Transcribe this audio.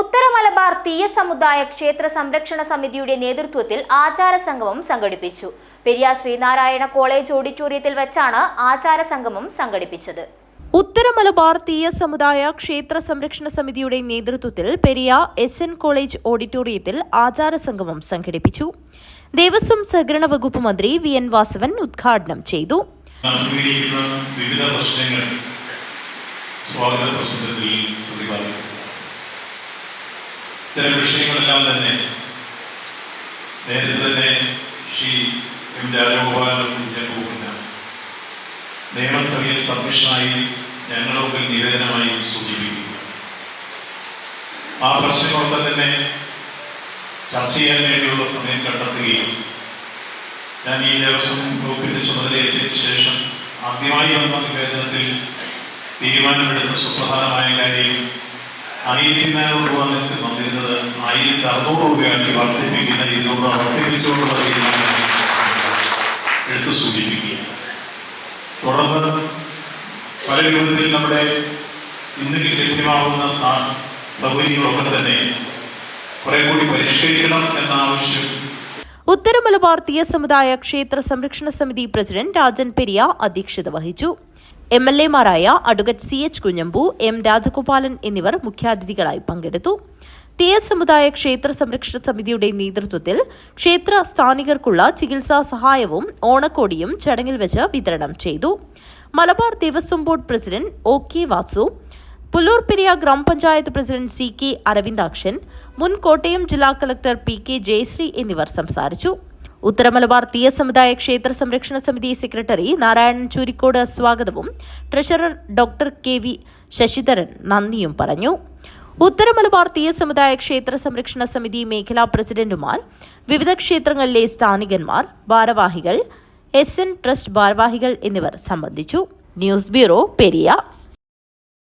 ഉത്തര മലബാർ തീയ സമുദായ ക്ഷേത്ര സംരക്ഷണ സമിതിയുടെ നേതൃത്വത്തിൽ ആചാര സംഗമം സംഘടിപ്പിച്ചു. പെരിയാർ ശ്രീനാരായണ കോളേജ് ഓഡിറ്റോറിയത്തിൽ വെച്ചാണ് ആചാര സംഗമം സംഘടിപ്പിച്ചത്. ഉത്തര മലബാർ തീയ സമുദായ ക്ഷേത്ര സംരക്ഷണ സമിതിയുടെ നേതൃത്വത്തിൽ പെരിയ എസ് എൻ കോളേജ് ഓഡിറ്റോറിയത്തിൽ ആചാര സംഗമം സംഘടിപ്പിച്ചു. ദേവസ്വം സഹകരണ വകുപ്പ് മന്ത്രി വി എൻ വാസവൻ ഉദ്ഘാടനം ചെയ്തു. വിവിധ പ്രശ്നങ്ങൾ സ്വാഗത പ്രസംഗത്തിൽ പ്രതിപാദിക്കും ഇത്തരം വിഷയങ്ങളെല്ലാം തന്നെ നേരത്തെ തന്നെ ശ്രീ എം രാജഗോപാലൻ പോകുന്ന നിയമസഭയിൽ സബ്മിഷനായി ഞങ്ങളൊക്കെ നിവേദനമായി സൂചിപ്പിക്കുക ആ പ്രശ്നങ്ങളൊക്കെ തന്നെ ചർച്ച ചെയ്യാൻ വേണ്ടിയുള്ള സമയം കണ്ടെത്തുകയും ഞാൻ ഈ ദേവസ്വം വകുപ്പിന്റെ ചുമതലയേറ്റതിനു ശേഷം ആദ്യമായി വന്ന നിവേദനത്തിൽ തീരുമാനമെടുത്ത സുപ്രധാനമായ കാര്യം ആയിരത്തി നാനൂറ് വന്നിരുന്നത് ആയിരത്തി അറുന്നൂറ് രൂപയാക്കി വർദ്ധിപ്പിക്കുന്ന ഇരുന്നൂറ് രൂപ വർദ്ധിപ്പിച്ചുകൊണ്ടുള്ള തീരുമാനം സൂചിപ്പിക്കുക. തുടർന്ന് പല രൂപത്തിൽ നമ്മുടെ ഇന്ന് ലഭ്യമാകുന്ന സൗകര്യങ്ങളൊക്കെ തന്നെ കുറെ കൂടി പരിഷ്കരിക്കണം എന്ന ആവശ്യം ഉത്തര മലബാർ തീയ സമുദായ ക്ഷേത്ര സംരക്ഷണ സമിതി പ്രസിഡന്റ് രാജൻ പെരിയ അധ്യക്ഷത വഹിച്ചു. M L എമാരായ advocate C H Kunhambu M Rajagopalan എന്നിവർ മുഖ്യാതിഥികളായി പങ്കെടുത്തു. തീയ സമുദായ ക്ഷേത്ര സംരക്ഷണ സമിതിയുടെ നേതൃത്വത്തിൽ ക്ഷേത്ര സ്ഥാനികർക്കുള്ള ചികിത്സാ സഹായവും ഓണക്കോടിയും ചടങ്ങിൽ വെച്ച് വിതരണം ചെയ്തു. Malabar Devaswom board president O K Vasu Pullur Periya Grama Panchayat president C K Aravindakshan മുൻ കോട്ടയം ജില്ലാ കളക്ടർ പി കെ ജയശ്രീ എന്നിവർ സംസാരിച്ചു. ഉത്തരമലബാർ തീയ സമുദായ ക്ഷേത്ര സംരക്ഷണ സമിതി സെക്രട്ടറി നാരായണൻ ചൂരിക്കോട് സ്വാഗതവും. Treasurer doctor K V Sasidharan നന്ദിയും പറഞ്ഞു. ഉത്തരമലബാർ തീയ സമുദായ ക്ഷേത്ര സംരക്ഷണ സമിതി മേഖലാ പ്രസിഡന്റുമാർ വിവിധ ക്ഷേത്രങ്ങളിലെ സ്ഥാനികന്മാർ ഭാരവാഹികൾ എസ് എൻ ട്രസ്റ്റ് ഭാരവാഹികൾ എന്നിവർ സംബന്ധിച്ചു. News bureau Periya.